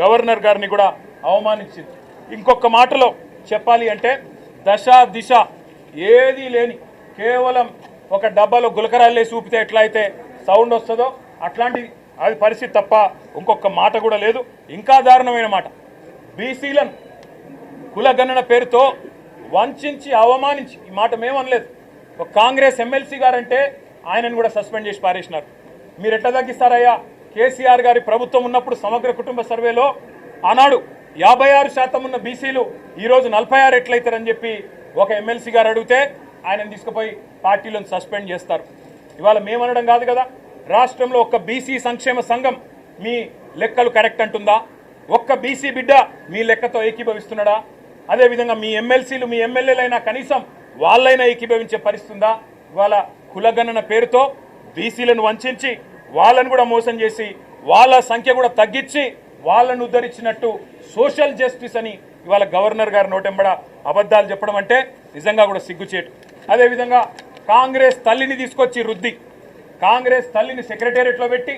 Governor గారిని కూడా అవమానించింది. ఇంకొక మాటలో చెప్పాలి అంటే దశ దిశ ఏదీ లేని కేవలం ఒక డబ్బాలో గులకరాలు వేసి ఎట్లయితే సౌండ్ వస్తుందో అట్లాంటి అది పరిస్థితి తప్ప ఇంకొక మాట కూడా లేదు. ఇంకా దారుణమైన మాట. బీసీలను కులగణన పేరుతో వంచి అవమానించి ఈ మాట మేమనలేదు ఒక కాంగ్రెస్ ఎమ్మెల్సీ గారంటే ఆయనను కూడా సస్పెండ్ చేసి పారేసినారు. మీరు ఎట్లా తగ్గిస్తారయ్యా? కేసీఆర్ గారి ప్రభుత్వం ఉన్నప్పుడు సమగ్ర కుటుంబ సర్వేలో ఆనాడు యాభై ఆరు శాతం ఉన్న బీసీలు ఈరోజు నలభై ఆరు ఎట్లయితారని చెప్పి ఒక ఎమ్మెల్సీ గారు అడిగితే ఆయనను తీసుకుపోయి పార్టీలను సస్పెండ్ చేస్తారు. ఇవాళ మేమనడం కాదు కదా రాష్ట్రంలో ఒక్క బీసీ సంక్షేమ సంఘం మీ లెక్కలు కరెక్ట్ అంటుందా? ఒక్క బీసీ బిడ్డ మీ లెక్కతో ఏకీభవిస్తున్నాడా? అదేవిధంగా మీ ఎమ్మెల్సీలు మీ ఎమ్మెల్యేలైనా కనీసం వాళ్ళైనా ఏకీభవించే పరిస్థితుందా? ఇవాళ కులగణన పేరుతో బీసీలను వంచి వాళ్ళను కూడా మోసం చేసి వాళ్ళ సంఖ్య కూడా తగ్గించి వాళ్ళను ఉద్ధరించినట్టు సోషల్ జస్టిస్ అని ఇవాళ గవర్నర్ గారి నోటెంబడ అబద్ధాలు చెప్పడం అంటే నిజంగా కూడా సిగ్గుచేటు. అదేవిధంగా కాంగ్రెస్ తల్లిని తీసుకొచ్చి రుద్ది. కాంగ్రెస్ తల్లిని సెక్రటేరియట్లో పెట్టి